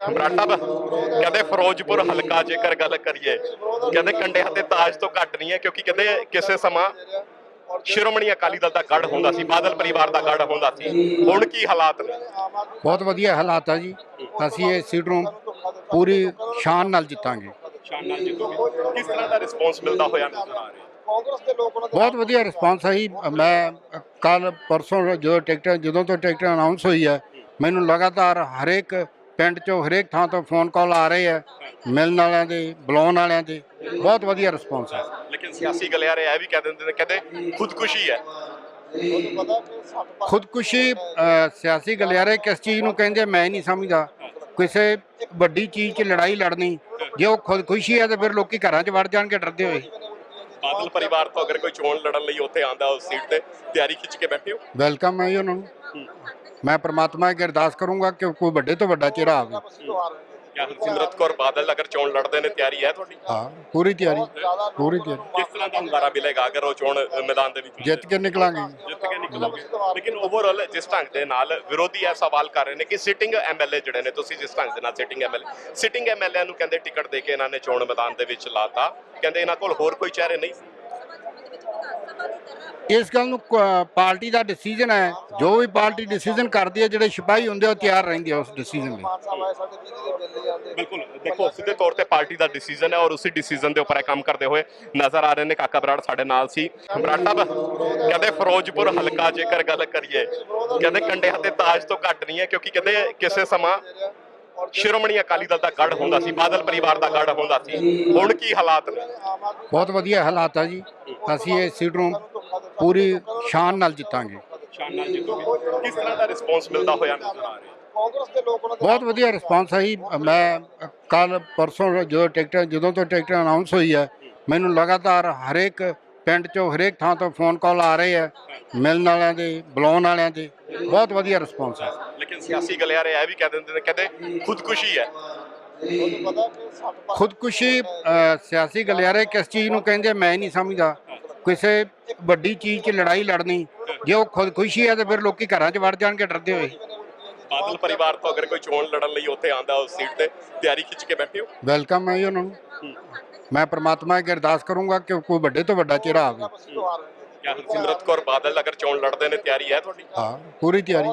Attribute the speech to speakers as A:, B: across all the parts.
A: Burrata ਕਹਿੰਦੇ ਫਿਰੋਜ਼ਪੁਰ ਹਲਕਾ ਜੇਕਰ ਗੱਲ ਕਰੀਏ ਕਹਿੰਦੇ ਕੰਡਿਆਂ ਤੇ ਤਾਜ ਤੋਂ ਘੱਟ ਨਹੀਂ ਹੈ ਕਿਉਂਕਿ ਕਹਿੰਦੇ ਕਿਸੇ ਸਮਾਂ ਸ਼੍ਰੋਮਣੀ ਅਕਾਲੀ ਦਲ ਦਾ ਗੜ ਹੁੰਦਾ ਸੀ ਬਾਦਲ ਪਰਿਵਾਰ ਦਾ ਗੜ ਹੁੰਦਾ ਸੀ। ਹੁਣ ਕੀ ਹਾਲਾਤ ਨੇ?
B: ਬਹੁਤ ਵਧੀਆ ਹਾਲਾਤ ਆ ਜੀ। ਅਸੀਂ ਇਹ ਸੀਟ ਨੂੰ ਪੂਰੀ ਸ਼ਾਨ ਨਾਲ ਜਿੱਤਾਂਗੇ।
A: ਸ਼ਾਨ ਨਾਲ ਜਿੱਤੋਗੇ। ਕਿਸ ਤਰ੍ਹਾਂ ਦਾ ਰਿਸਪੌਂਸ ਮਿਲਦਾ ਹੋਇਆ ਨਜ਼ਰ ਆ ਰਿਹਾ?
C: ਕਾਂਗਰਸ ਦੇ ਲੋਕ ਉਹਨਾਂ
B: ਬਹੁਤ ਵਧੀਆ ਰਿਸਪਾਂਸ ਆਈ ਮੈਂ ਕੱਲ ਪਰਸੋਂ ਜਦੋਂ ਟਿਕਟ ਜਦੋਂ ਤੋਂ ਟਿਕਟ ਅਨਾਉਂਸ ਹੋਈ ਹੈ ਮੈਨੂੰ ਲਗਾਤਾਰ ਹਰੇਕ ਪਿੰਡ ਚੋਂ ਹਰੇਕ ਥਾਂ ਤੋਂ ਫੋਨ ਕਾਲ ਆ ਰਹੇ ਆ ਮਿਲਣ ਵਾਲਿਆਂ ਦੇ ਬੁਲਾਉਣ ਵਾਲਿਆਂ ਦੇ ਬਹੁਤ ਵਧੀਆ ਰਿਸਪਾਂਸ ਹੈ
A: ਲੇਕਿਨ ਸਿਆਸੀ ਗਲਿਆਰੇ ਇਹ ਵੀ ਕਹਿ ਦਿੰਦੇ ਨੇ ਕਹਿੰਦੇ ਖੁਦਕੁਸ਼ੀ ਹੈ।
B: ਖੁਦਕੁਸ਼ੀ ਸਿਆਸੀ ਗਲਿਆਰੇ ਕਿਸ ਚੀਜ਼ ਨੂੰ ਕਹਿੰਦੇ ਮੈਂ ਨਹੀਂ ਸਮਝਦਾ। ਕਿਸੇ ਵੱਡੀ ਚੀਜ਼ 'ਚ ਲੜਾਈ ਲੜਨੀ ਜੇ ਉਹ ਖੁਦਕੁਸ਼ੀ ਹੈ ਤਾਂ ਫਿਰ ਲੋਕੀ ਘਰਾਂ 'ਚ ਵੜ ਜਾਣਗੇ ਡਰਦੇ ਹੋਏ।
A: ਬਾਦਲ ਪਰਿਵਾਰ ਤੋਂ ਅਗਰ ਕੋਈ ਚੋਣ ਲੜਨ ਲਈ ਉੱਥੇ ਆਂਦਾ ਉਸ ਸੀਟ ਤੇ ਤਿਆਰੀ ਖਿੱਚ ਕੇ ਬੈਠੇ ਹੋ?
B: ਵੈਲਕਮ ਹੈ ਜੀ ਉਹਨਾਂ ਨੂੰ। ਮੈਂ ਪ੍ਰਮਾਤਮਾ ਅੱਗੇ ਅਰਦਾਸ ਕਰੂੰਗਾ ਕਿ ਕੋਈ ਵੱਡੇ ਤੋਂ ਵੱਡਾ ਚਿਹਰਾ ਆਵੇ।
A: ਕਿਆ ਹਰਸਿਮਰਤ ਕੌਰ ਬਾਦਲ ਅਗਰ ਚੋਣ ਲੜਦੇ ਨੇ ਤਿਆਰੀ ਹੈ ਤੁਹਾਡੀ?
B: ਹਾਂ ਪੂਰੀ ਤਿਆਰੀ ਪੂਰੀ ਤਿਆਰੀ।
A: ਕਿਸ ਤਰ੍ਹਾਂ ਦਾ ਹੁੰਗਾਰਾ ਮਿਲੇਗਾ ਅਗਰ ਉਹ ਚੋਣ ਮੈਦਾਨ ਦੇ ਵਿੱਚ
B: ਜਿੱਤ ਕੇ ਨਿਕਲਾਂਗੇ।
A: ਜਿੱਤ ਕੇ ਨਿਕਲੋਗੇ। ਲੇਕਿਨ ਓਵਰਆਲ ਜਿਸ ਢੰਗ ਦੇ ਨਾਲ ਵਿਰੋਧੀ ਇਹ ਸਵਾਲ ਕਰ ਰਹੇ ਨੇ ਕਿ ਸਿਟਿੰਗ ਐਮਐਲਏ ਜਿਹੜੇ ਨੇ ਤੁਸੀਂ ਜਿਸ ਢੰਗ ਦੇ ਨਾਲ ਸਿਟਿੰਗ ਐਮਐਲਏ ਸਿਟਿੰਗ ਐਮਐਲਏ ਨੂੰ ਕਹਿੰਦੇ ਟਿਕਟ ਦੇ ਕੇ ਇਹਨਾਂ ਨੇ ਚੋਣ ਮੈਦਾਨ ਦੇ ਵਿੱਚ ਲਾਤਾ। ਕਹਿੰਦੇ ਇਹਨਾਂ ਕੋਲ ਹੋਰ ਕੋਈ ਚਿਹਰੇ ਨਹੀਂ
B: ਇਸ ਗੱਲ ਨੂੰ ਕ- ਪਾਰਟੀ ਦਾ ਡਿਸੀਜਨ ਹੈ। ਜੋ ਵੀ ਪਾਰਟੀ ਡਿਸੀਜਨ ਕਰਦੀ ਹੈ ਜਿਹੜੇ ਸਿਪਾਹੀ ਹੁੰਦੇ ਆ, ਉਹ ਤਿਆਰ ਰਹਿੰਦੇ ਆ ਉਸ ਡਿਸੀਜਨ ਲਈ।
C: ਸਾਹਿਬ
A: ਬਿਲਕੁਲ। ਦੇਖੋ ਸਿੱਧੇ ਤੌਰ ਤੇ ਪਾਰਟੀ ਦਾ ਡਿਸੀਜਨ ਹੈ ਔਰ ਉਸੇ ਡਿਸੀਜਨ ਦੇ ਉੱਪਰ ਇਹ ਕੰਮ ਕਰਦੇ ਹੋਏ ਨਜ਼ਰ ਆ ਰਹੇ ਨੇ ਕਾਕਾ ਬਰਾੜ ਸਾਡੇ ਨਾਲ ਸੀ। ਬਰਾਟਾ ਕਹਿੰਦੇ ਫਿਰੋਜ਼ਪੁਰ ਹਲਕਾ ਜੇਕਰ ਗੱਲ ਕਰੀਏ ਕਹਿੰਦੇ ਕੰਡਿਆਂ ਤੇ ਤਾਜ ਤੋਂ ਘੱਟ ਨਹੀਂ ਹੈ ਕਿਉਂਕਿ ਕਹਿੰਦੇ ਕਿਸੇ ਸਮਾਂ ਸ਼੍ਰੋਮਣੀ ਅਕਾਲੀ ਦਲ ਦਾ ਗੜ ਹੁੰਦਾ ਸੀ ਬਾਦਲ ਪਰਿਵਾਰ ਦਾ ਗੜ ਹੁੰਦਾ ਸੀ। ਹੁਣ ਕੀ ਹਾਲਾਤ ਨੇ?
B: ਬਹੁਤ ਵਧੀਆ ਹਾਲਾਤ ਆ ਜੀ। ਅਸੀਂ ਇਹ ਸੀਟ ਨੂੰ ਪੂਰੀ ਸ਼ਾਨ ਨਾਲ ਜਿੱਤਾਂਗੇ।
A: ਸ਼ਾਨ ਨਾਲ ਜਿੱਤੋਗੇ। ਕਿਸ ਤਰ੍ਹਾਂ ਦਾ ਰਿਸਪੌਂਸ ਮਿਲਦਾ ਹੋਇਆ ਨਜ਼ਰ ਆ ਰਿਹਾ?
C: ਕਾਂਗਰਸ ਦੇ ਲੋਕ ਉਹਨਾਂ
B: ਬਹੁਤ ਵਧੀਆ ਰਿਸਪਾਂਸ ਆਈ ਮੈਂ ਕੱਲ ਪਰਸੋਂ ਜਦੋਂ ਟਿਕਟ ਜਦੋਂ ਤੋਂ ਟਿਕਟ ਅਨਾਉਂਸ ਹੋਈ ਹੈ ਮੈਨੂੰ ਲਗਾਤਾਰ ਹਰੇਕ ਪਿੰਡ ਚੋਂ ਹਰੇਕ ਥਾਂ ਤੋਂ ਫੋਨ ਕਾਲ ਆ ਰਹੇ ਆ ਮਿਲਣ ਵਾਲਿਆਂ ਦੇ ਬੁਲਾਉਣ ਵਾਲਿਆਂ ਦੇ। ਬਹੁਤ ਵਧੀਆ ਰਿਸਪਾਂਸ ਹੈ
A: ਲੇਕਿਨ ਸਿਆਸੀ ਗਲਿਆਰੇ ਇਹ ਵੀ ਕਹਿ ਦਿੰਦੇ ਨੇ ਕਹਿੰਦੇ ਖੁਦਕੁਸ਼ੀ ਹੈ।
B: ਖੁਦਕੁਸ਼ੀ ਸਿਆਸੀ ਗਲਿਆਰੇ ਕਿਸ ਚੀਜ਼ ਨੂੰ ਕਹਿੰਦੇ ਮੈਂ ਨਹੀਂ ਸਮਝਦਾ। ਕਿਸੇ ਵੱਡੀ ਚੀਜ਼ 'ਚ ਲੜਾਈ ਲੜਨੀ ਜੇ ਉਹ ਖੁਦਕੁਸ਼ੀ ਹੈ ਤਾਂ ਫਿਰ ਲੋਕੀ ਘਰਾਂ 'ਚ ਵੜ ਜਾਣਗੇ ਡਰਦੇ ਹੋਏ।
A: ਬਾਦਲ ਪਰਿਵਾਰ ਤੋਂ ਅਗਰ ਕੋਈ ਚੋਣ ਲੜਨ ਲਈ ਉੱਥੇ ਆਂਦਾ ਉਸ ਸੀਟ ਤੇ ਤਿਆਰੀ ਖਿੱਚ ਕੇ ਬੈਠੇ ਹੋ?
B: ਵੈਲਕਮ ਹੈ ਜੀ ਉਹਨਾਂ ਨੂੰ। ਮੈਂ ਪ੍ਰਮਾਤਮਾ ਅੱਗੇ ਅਰਦਾਸ ਕਰੂੰਗਾ ਕਿ ਕੋਈ ਵੱਡੇ ਤੋਂ ਵੱਡਾ ਚਿਹਰਾ ਆਵੇ।
C: ਤਿਉਹਾਰ
A: ਕਿਆ ਹਰਸਿਮਰਤ ਕੌਰ ਬਾਦਲ ਅਗਰ ਚੋਣ ਲੜਦੇ ਨੇ ਤਿਆਰੀ ਹੈ ਤੁਹਾਡੀ?
B: ਹਾਂ ਪੂਰੀ ਤਿਆਰੀ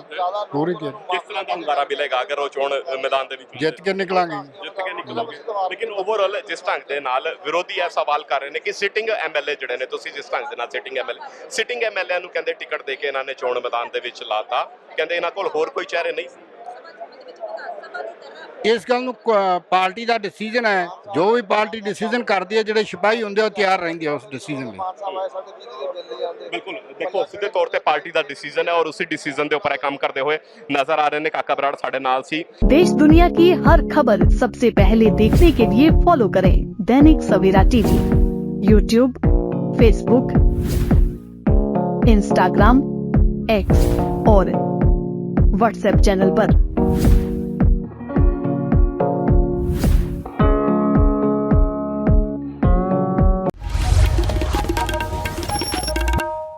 B: ਪੂਰੀ ਤਿਆਰੀ।
A: ਕਿਸ ਤਰ੍ਹਾਂ ਦਾ ਹੁੰਗਾਰਾ ਮਿਲੇਗਾ ਅਗਰ ਉਹ ਚੋਣ ਅ, ਮੈਦਾਨ ਦੇ ਵਿੱਚ?
B: ਜਿੱਤ ਕੇ ਨਿਕਲਾਂਗੇ।
A: ਜਿੱਤ ਕੇ ਨਿਕਲੋਗੇ। ਲੇਕਿਨ ਓਵਰਆਲ ਜਿਸ ਢੰਗ ਦੇ ਨਾਲ ਵਿਰੋਧੀ ਇਹ ਸਵਾਲ ਕਰ ਰਹੇ ਨੇ ਕਿ ਸਿਟਿੰਗ ਐਮਐਲਏ ਜਿਹੜੇ ਨੇ ਤੁਸੀਂ ਜਿਸ ਢੰਗ ਦੇ ਨਾਲ ਸਿਟਿੰਗ ਐਮਐਲਏ ਸਿਟਿੰਗ ਐਮਐਲਏ ਨੂੰ ਕਹਿੰਦੇ ਟਿਕਟ ਦੇ ਕੇ ਇਹਨਾਂ ਨੇ ਚੋਣ ਮੈਦਾਨ ਦੇ ਵਿੱਚ ਲਾਤਾ। ਕਹਿੰਦੇ ਇਹਨਾਂ ਕੋਲ ਹੋਰ ਕੋਈ ਚਿਹਰੇ ਨਹੀਂ ਸੀ।
B: ਇਸ ਗੱਲ ਨੂੰ ਕ- ਪਾਰਟੀ ਦਾ ਡਿਸੀਜਨ ਹੈ ਜੋ ਵੀ ਪਾਰਟੀ ਡਿਸੀਜਨ ਕਰਦੀ ਹੈ ਜਿਹੜੇ ਸਿਪਾਹੀ ਹੁੰਦੇ ਆ, ਉਹ ਤਿਆਰ ਰਹਿੰਦੇ ਆ ਉਸ ਡਿਸੀਜਨ ਲਈ
C: ਮਾਨ ਸਾਹਿਬ ਆਏ ਸਾਡੇ ਬਿਜਲੀ ਦੇ ਬਿੱਲ ਜਾਂਦੇ
A: ਬਿਲਕੁਲ ਦੇਖੋ ਸਿੱਧੇ ਤੌਰ ਤੇ ਪਾਰਟੀ ਦਾ ਡਿਸੀਜਨ ਹੈ ਔਰ ਉਸੇ ਡਿਸੀਜਨ ਦੇ ਉੱਪਰ ਇਹ ਕੰਮ ਕਰਦੇ ਹੋਏ ਨਜ਼ਰ ਆ ਰਹੇ ਨੇ ਕਾਕਾ ਬਰਾੜ ਸਾਡੇ ਨਾਲ ਸੀ
D: देश दुनिया की हर खबर सबसे पहले देखने के लिए फॉलो करें Dainik Savera TV YouTube Facebook Instagram X और व्हाट्सएप चैनल पर।